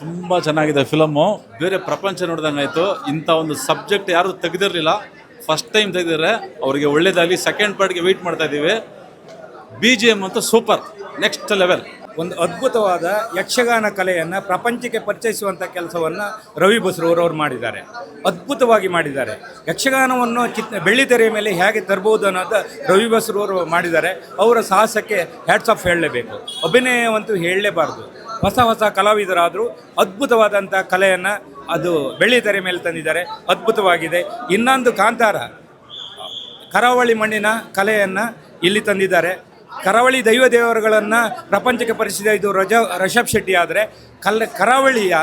ತುಂಬ ಚೆನ್ನಾಗಿದೆ ಫಿಲಮ್ಮು ಬೇರೆ ಪ್ರಪಂಚ ನೋಡ್ದಂಗಾಯ್ತು ಇಂಥ ಒಂದು ಸಬ್ಜೆಕ್ಟ್ ಯಾರು ತೆಗೆದಿರಲಿಲ್ಲ. ಫಸ್ಟ್ ಟೈಮ್ ತೆಗೆದಿದ್ರೆ ಅವರಿಗೆ ಒಳ್ಳೇದಾಗಲಿ ಸೆಕೆಂಡ್ ಪಾರ್ಟ್ಗೆ ವೆಯ್ಟ್ ಮಾಡ್ತಾ ಇದ್ದೀವಿ. ಬಿ ಜಿ ಎಂ ಅಂತೂ ಸೂಪರ್ ನೆಕ್ಸ್ಟ್ ಲೆವೆಲ್ ಒಂದು ಅದ್ಭುತವಾದ ಯಕ್ಷಗಾನ ಕಲೆಯನ್ನು ಪ್ರಪಂಚಕ್ಕೆ ಪರಿಚಯಿಸುವಂಥ ಕೆಲಸವನ್ನು ರವಿ ಬಸ್ರೂರವರು ಮಾಡಿದ್ದಾರೆ. ಅದ್ಭುತವಾಗಿ ಮಾಡಿದ್ದಾರೆ. ಯಕ್ಷಗಾನವನ್ನು ಚಿತ್ ಬೆಳ್ಳಿ ತೆರೆಯ ಮೇಲೆ ಹೇಗೆ ತರಬಹುದು ಅನ್ನೋದು ರವಿ ಬಸ್ರೂರು ಮಾಡಿದ್ದಾರೆ. ಅವರ ಸಾಹಸಕ್ಕೆ ಹ್ಯಾಟ್ಸ್ ಆಫ್ ಹೇಳಲೇಬೇಕು. ಅಭಿನಯವಂತೂ ಹೇಳಲೇಬಾರ್ದು. ಹೊಸ ಹೊಸ ಕಲಾವಿದರಾದರೂ ಅದ್ಭುತವಾದಂಥ ಕಲೆಯನ್ನು ಅದು ಬೆಳ್ಳಿ ತೆರೆ ಮೇಲೆ ತಂದಿದ್ದಾರೆ. ಅದ್ಭುತವಾಗಿದೆ. ಇನ್ನೊಂದು ಕಾಂತಾರ, ಕರಾವಳಿ ಮಣ್ಣಿನ ಕಲೆಯನ್ನು ಇಲ್ಲಿ ತಂದಿದ್ದಾರೆ. ಕರಾವಳಿ ದೈವ ದೇವರುಗಳನ್ನು ಪ್ರಪಂಚಕ್ಕೆ ಪರಿಚಿತ ಇದು ರಜ, ರಿಷಬ್ ಶೆಟ್ಟಿ ಆದರೆ ಕಲ್, ಕರಾವಳಿಯ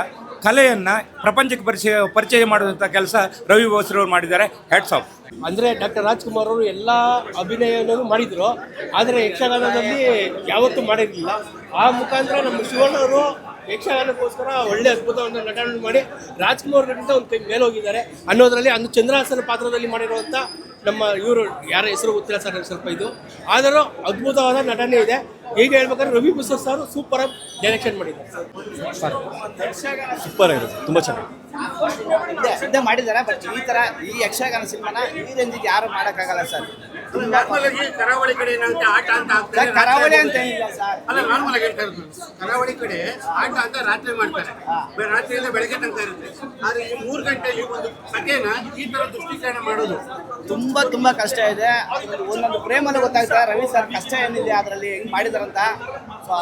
ಕಲೆಯನ್ನು ಪ್ರಪಂಚಕ್ಕೆ ಪರಿಚಯ ಪರಿಚಯ ಮಾಡುವಂಥ ಕೆಲಸ ರವಿ ಬೋಸ್ರವ್ರು ಮಾಡಿದ್ದಾರೆ. ಹ್ಯಾಟ್ಸ್ ಆಫ್ ಅಂದರೆ ಡಾಕ್ಟರ್ ರಾಜ್ಕುಮಾರ್ ಅವರು ಎಲ್ಲ ಅಭಿನಯನೂ ಮಾಡಿದರು, ಆದರೆ ಯಕ್ಷಗಾನದಲ್ಲಿ ಯಾವತ್ತೂ ಮಾಡಿರಲಿಲ್ಲ. ಆ ಮುಖಾಂತರ ನಮ್ಮ ಶಿವಣ್ಣ ಅವರು ಯಕ್ಷಗಾನಕ್ಕೋಸ್ಕರ ಒಳ್ಳೆ ಅದ್ಭುತವಾದ ನಟನೆ ಮಾಡಿ ರಾಜ್ಕುಮಾರ್ ಅವರಿಗಿಂತ ಒಂದು ಮೇಲೆ ಹೋಗಿದ್ದಾರೆ. ಅನ್ನೋದರಲ್ಲಿ ಅಂದು ಚಂದ್ರಹಾಸನ ಪಾತ್ರದಲ್ಲಿ ಮಾಡಿರುವಂಥ ನಮ್ಮ ಇವರು ಯಾರ ಹೆಸರು ಗೊತ್ತಿಲ್ಲ ಸರ್ ಸ್ವಲ್ಪ ಇದು. ಆದರೂ ಅದ್ಭುತವಾದ ನಟನೆ ಇದೆ. ಈಗ ಹೇಳ್ಬೇಕಾದ್ರೆ ರವಿ ಬಸರ್ ಸರ್ ಸೂಪರ್ ಆಗಿ ಡೈರೆಕ್ಷನ್ ಮಾಡಿದ್ದಾರೆ. ಸೂಪರ್ ಆಗಿದೆ ತುಂಬ ಚೆನ್ನಾಗಿ ಇದೆ ಮಾಡಿದ್ದಾರೆ? ಬಟ್ ಈ ತರ ಈ ಯಕ್ಷಗಾನ ಸಿನಿಮಾನ ಈ ರೇಂಜಿಗೆ ಯಾರು ಮಾಡೋಕ್ಕಾಗಲ್ಲ ಸರ್. ಕರಾವಳಿ ಕಡೆ ಏನಾಗುತ್ತೆ ಆಟ ಅಂತ ಸರ್, ಕರಾವಳಿ ಅಂತ ಏನಿಲ್ಲ ಸರ್. ಅಲ್ಲ ನಾರ್ಮಲ್ ಆಗಿ ಹೇಳ್ತಾ ಇರೋದು. ಕರಾವಳಿ ಕಡೆ ಆಟ ಅಂತ ರಾತ್ರಿ ಮಾಡ್ತಾರೆ. ರಾತ್ರಿಯಿಂದ ಬೆಳಗ್ಗೆ ತನಕ ಇರುತ್ತೆ. ಆದ್ರೆ ಈ ಮೂರು ಗಂಟೆಯಲ್ಲಿ ಒಂದು ಕಥೆನ ಈ ತರ ದೃಷ್ಟೀಕರಣ ಮಾಡೋದು. ತುಂಬಾ ತುಂಬಾ ಕಷ್ಟ ಇದೆ. ಒಂದೊಂದು ಪ್ರೇಮಲ್ಲಿ ಗೊತ್ತಾಗ್ತಾ ರವಿ ಸರ್ ಕಷ್ಟ ಏನಿದೆ ಅದರಲ್ಲಿ ಹೆಂಗ್ ಮಾಡಿದಾರಂತ.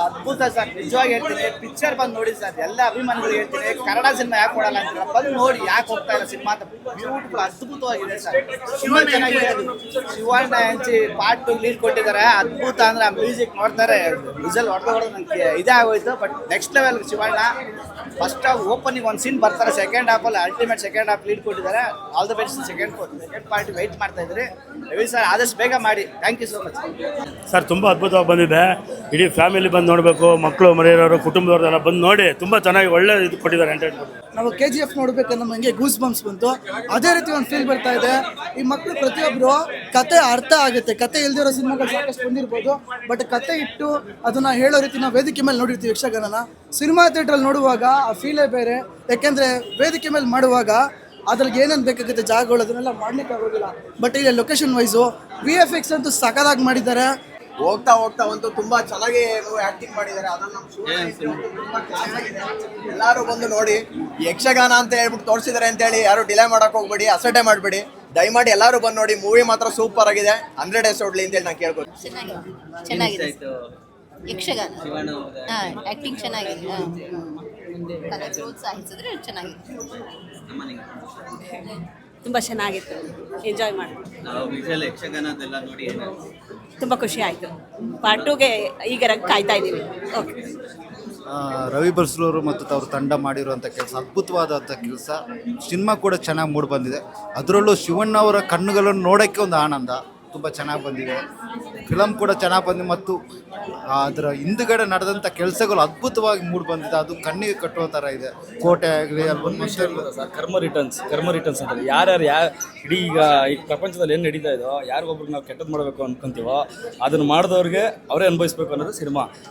ಅದ್ಭುತ ಸರ್. ನಿಜವಾಗಿ ಹೇಳ್ತೀನಿ ಪಿಕ್ಚರ್ ಬಂದು ನೋಡಿ ಸರ್. ಎಲ್ಲ ಅಭಿಮಾನಿಗಳು ಹೇಳ್ತೀನಿ, ಕನ್ನಡ ಸಿನಿಮಾ ಯಾಕೆ ಕೊಡಲ್ಲ ಅಂತ ಬಂದು ನೋಡಿ ಯಾಕೆ ಹೋಗ್ತಾ ಇಲ್ಲ ಸಿನಿಮಾ ಅಂತ. ಬ್ಯೂಟಿಫುಲ್ ಅದ್ಭುತವಾಗಿದೆ ಸರ್. ತುಂಬ ಚೆನ್ನಾಗಿದೆ ಅದು. ಶಿವಣ್ಣ ಹೆಂಚಿ ಪಾಟು ಲೀಡ್ ಕೊಟ್ಟಿದ್ದಾರೆ. ಅದ್ಭುತ ಅಂದ್ರೆ ಆ ಮ್ಯೂಸಿಕ್ ನೋಡ್ತಾರೆ. ವಿಸಲ್ ಹೊಡೆದು ಹೊಡೆದು ನನಗೆ ಇದೇ ಆಗೋಯ್ತು. But next level Shivanna first half opening ಒಂದು ಸೀನ್ ಬರ್ತಾರೆ. ಸೆಕೆಂಡ್ ಹಾಫಲ್ಲಿ ಅಲ್ಟಿಮೇಟ್ ಸೆಕೆಂಡ್ ಹಾಫ್ ಲೀಡ್ ಕೊಟ್ಟಿದ್ದಾರೆ. All the best second second party wait ಮಾಡ್ತಾ ಇದ್ರಿ. ರವಿ ಸರ್ ಆದಷ್ಟು ಬೇಗ ಮಾಡಿ. Thank you so much sir, ತುಂಬ ಅದ್ಭುತವಾಗಿ ಬಂದಿದೆ. ಇಡೀ ಫ್ಯಾಮಿಲಿ ಬಂದು ನೋಡಬೇಕು, ಮಕ್ಕಳು, ಮನೆಯವರು ಕುಟುಂಬದವ್ರದೆಲ್ಲ ಬಂದು ನೋಡಿ ತುಂಬ ಚೆನ್ನಾಗಿ ಒಳ್ಳೆ ಇದು ಕೊಟ್ಟಿದ್ದಾರೆ ಎಂಟರ್ಟೈನ್ಮೆಂಟ್ ನಾವು ಕೆ ಜಿ ಎಫ್ ನೋಡ್ಬೇಕು ನಮಗೆ ಗೂಸ್ ಬಂಪ್ಸ್ ಬಂತು. ಅದೇ ರೀತಿ ಒಂದು ಫೀಲ್ ಬರ್ತಾ ಇದೆ. ಈ ಮಕ್ಕಳು ಪ್ರತಿಯೊಬ್ಬರು ಕತೆ ಅರ್ಥ ಆಗುತ್ತೆ. ಕತೆ ಇಲ್ದಿರೋ ಸಿನಿಮಾಗಳು ಸಾಕಷ್ಟು ಬಂದಿರ್ಬೋದು. ಬಟ್ ಕತೆ ಇಟ್ಟು ಅದನ್ನ ಹೇಳೋ ರೀತಿ ನಾವು ವೇದಿಕೆ ಮೇಲೆ ನೋಡಿರ್ತೀವಿ ಯಕ್ಷಗಾನನ ಸಿನಿಮಾ ಥಿಯೇಟ್ರಲ್ಲಿ ನೋಡುವಾಗ ಆ ಫೀಲೇ ಬೇರೆ. ಯಾಕೆಂದರೆ ವೇದಿಕೆ ಮೇಲೆ ಮಾಡುವಾಗ ಅದ್ರಲ್ಲಿ ಏನೇನು ಬೇಕಾಗುತ್ತೆ ಜಾಗಗಳು, ಅದನ್ನೆಲ್ಲ ಮಾಡ್ಲಿಕ್ಕೆ ಆಗೋದಿಲ್ಲ. ಬಟ್ ಇಲ್ಲಿ location wise V F X ಅಂತೂ ಸಕದಾಗಿ ಮಾಡಿದ್ದಾರೆ. ಹೋಗ್ತಾ ಹೋಗ್ತಾ ಒಂದು ತುಂಬಾ ಚೆನ್ನಾಗಿ ಆಕ್ಟಿಂಗ್ ಮಾಡಿದ್ದಾರೆ. ಅದನ್ನ ನಮ್ಮ ಶಿವಣ್ಣ ತುಂಬಾ ಚೆನ್ನಾಗಿದೆ ಎಲ್ಲರೂ ಬಂದು ನೋಡಿ ಯಕ್ಷಗಾನ ಅಂತ ಹೇಳ್ಬಿಟ್ಟು ತೋರಿಸಿದ್ದಾರೆ ಅಂತ ಹೇಳಿ ಯಾರು ಡಿಲೇ ಮಾಡಕ್ ಹೋಗ್ಬೇಡಿ ಅಸಡ್ಡೆ ಮಾಡಬೇಡಿ. ದಯಮಾಡಿ ಎಲ್ಲರೂ ಬಂದು ನೋಡಿ ಮೂವಿ ಮಾತ್ರ ಸೂಪರ್ ಆಗಿದೆ. ಹಂಡ್ರೆಡ್ ಡೇಸ್ ಹೋಡ್ಲಿ ಅಂತ ಹೇಳಿ ನಾನು ಕೇಳ್ಬೋದು ಚೆನ್ನಾಗಿದೆ ಚೆನ್ನಾಗಿದೆ. ಯಕ್ಷಗಾನ. ಚೆನ್ನಾಗಿದೆ. ಕಲೆ ಪ್ರೋತ್ಸಾಹಿಸಿದ್ರೆ ಚೆನ್ನಾಗಿದೆ. ತುಂಬ ಚೆನ್ನಾಗಿತ್ತು. ಎಂಜಾಯ್ ಮಾಡಿ. ತುಂಬ ಖುಷಿ ಆಯಿತು. ಪಾರ್ಟ್ ಟೂಗೆ ಈಗ ಕಾಯ್ತಾ ಇದ್ದೀವಿ. ಓಕೆ ರವಿ ಬಸ್ರೂರು ಮತ್ತು ಅವ್ರ ತಂಡ ಮಾಡಿರುವಂಥ ಕೆಲಸ ಅದ್ಭುತವಾದಂಥ ಕೆಲಸ. ಸಿನಿಮಾ ಕೂಡ ಚೆನ್ನಾಗಿ ಮೂಡಿ ಬಂದಿದೆ. ಅದರಲ್ಲೂ ಶಿವಣ್ಣ ಅವರ ಕಣ್ಣುಗಳನ್ನು ನೋಡೋಕ್ಕೆ ಒಂದು ಆನಂದ. ತುಂಬ ಚೆನ್ನಾಗಿ ಬಂದಿದೆ. ಫಿಲಮ್ ಕೂಡ ಚೆನ್ನಾಗಿ ಬಂದಿದೆ ಮತ್ತು ಅದರ ಹಿಂದುಗಡೆ ನಡೆದಂಥ ಕೆಲಸಗಳು ಅದ್ಭುತವಾಗಿ ಮೂಡಿ ಬಂದಿದೆ. ಅದು ಕಣ್ಣಿಗೆ ಕಟ್ಟುವ ಥರ ಇದೆ. ಕೋಟೆ ಆಗಲಿ ಸರ್, ಕರ್ಮ ರಿಟರ್ನ್ಸ್ ಕರ್ಮ ರಿಟರ್ನ್ಸ್ ಅಂತ ಯಾರ್ಯಾರು ಯಾ ಇಡೀ ಈಗ ಈ ಪ್ರಪಂಚದಲ್ಲಿ ಏನು ನಡೀತಾ ಇದೋ ಯಾರಿಗೊಬ್ರಿಗೆ ನಾವು ಕೆಟ್ಟದ್ದು ಮಾಡಬೇಕು ಅನ್ಕೊಂತೀವೋ, ಅದನ್ನು ಮಾಡಿದವ್ರಿಗೆ ಅವರೇ ಅನುಭವಿಸ್ಬೇಕು ಅನ್ನೋದು ಸಿನಿಮಾ.